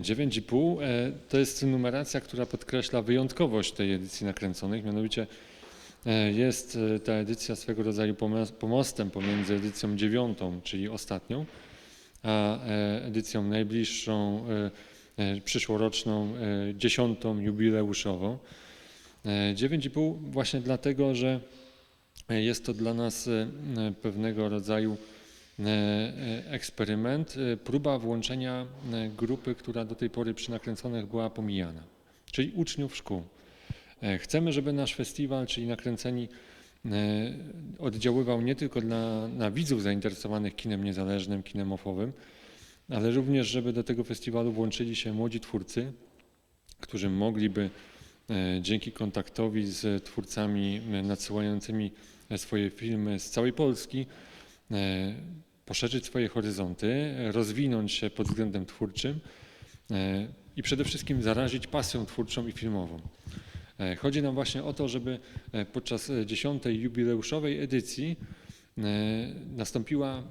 9,5 e, to jest numeracja, która podkreśla wyjątkowość tej edycji nakręconych, mianowicie e, jest e, ta edycja swego rodzaju pomos- pomostem pomiędzy edycją dziewiątą, czyli ostatnią, a edycją najbliższą, przyszłoroczną, e, dziesiątą, jubileuszową. E, 9,5 właśnie dlatego, że jest to dla nas pewnego rodzaju eksperyment, e, próba włączenia e, grupy, która do tej pory przy nakręconych była pomijana, czyli uczniów szkół. E, Chcemy, żeby nasz festiwal, czyli nakręceni, e, oddziaływał nie tylko na widzów zainteresowanych kinem niezależnym, kinem ofowym, ale również, żeby do tego festiwalu włączyli się młodzi twórcy, którzy mogliby e, dzięki kontaktowi z twórcami e, nadsyłającymi e, swoje filmy z całej Polski e, poszerzyć swoje horyzonty, rozwinąć się pod względem twórczym e, i przede wszystkim zarazić pasją twórczą i filmową. E, Chodzi nam właśnie o to, żeby e, podczas dziesiątej jubileuszowej edycji nastąpiła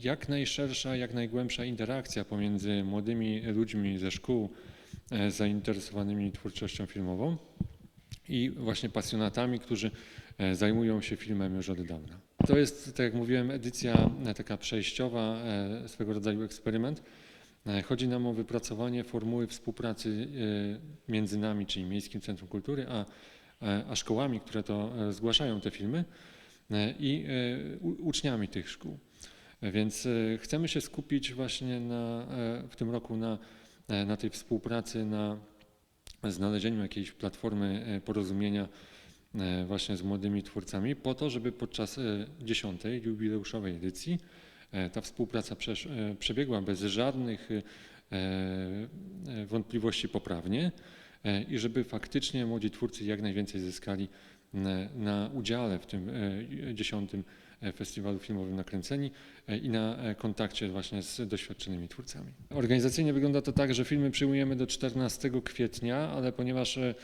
jak najszersza, jak najgłębsza interakcja pomiędzy młodymi ludźmi ze szkół zainteresowanymi twórczością filmową i właśnie pasjonatami, którzy zajmują się filmem już od dawna. To jest, tak jak mówiłem, edycja e, taka przejściowa, e, swego rodzaju eksperyment. E, Chodzi nam o wypracowanie formuły współpracy między nami, czyli Miejskim Centrum Kultury, a, a szkołami, które to zgłaszają te filmy i uczniami tych szkół. Więc chcemy się skupić właśnie na, w tym roku na, na tej współpracy, na znalezieniu jakiejś platformy porozumienia właśnie z młodymi twórcami, po to, żeby podczas e, dziesiątej jubileuszowej edycji e, ta współpraca e, przebiegła bez żadnych e, e, wątpliwości poprawnie e, i żeby faktycznie młodzi twórcy jak najwięcej zyskali na, udziale w tym e, dziesiątym e, festiwalu filmowym Nakręceni e, i na e, kontakcie właśnie z doświadczonymi twórcami. Organizacyjnie wygląda to tak, że filmy przyjmujemy do 14 kwietnia, ale ponieważ e,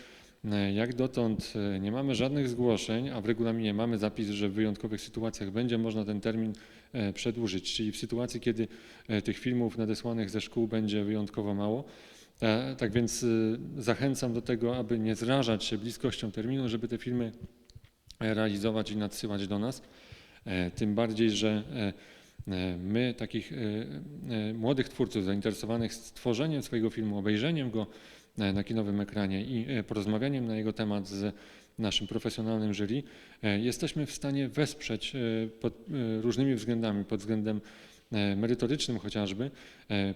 jak dotąd e, nie mamy żadnych zgłoszeń, a w regulaminie mamy zapis, że w wyjątkowych sytuacjach będzie można ten termin e, przedłużyć, czyli w sytuacji, kiedy e, tych filmów nadesłanych ze szkół będzie wyjątkowo mało. E, Tak więc zachęcam do tego, aby nie zrażać się bliskością terminu, żeby te filmy e, realizować i nadsyłać do nas. E, Tym bardziej, że e, e, my, takich e, e, młodych twórców zainteresowanych stworzeniem swojego filmu, obejrzeniem go e, na kinowym ekranie i e, porozmawianiem na jego temat z naszym profesjonalnym jury, e, jesteśmy w stanie wesprzeć e, pod różnymi względami, pod względem merytorycznym chociażby.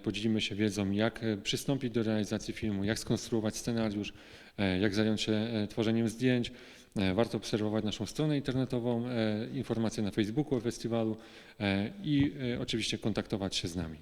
Podzielimy się wiedzą, jak przystąpić do realizacji filmu, jak skonstruować scenariusz, jak zająć się tworzeniem zdjęć. Warto obserwować naszą stronę internetową, informacje na Facebooku o festiwalu i oczywiście kontaktować się z nami.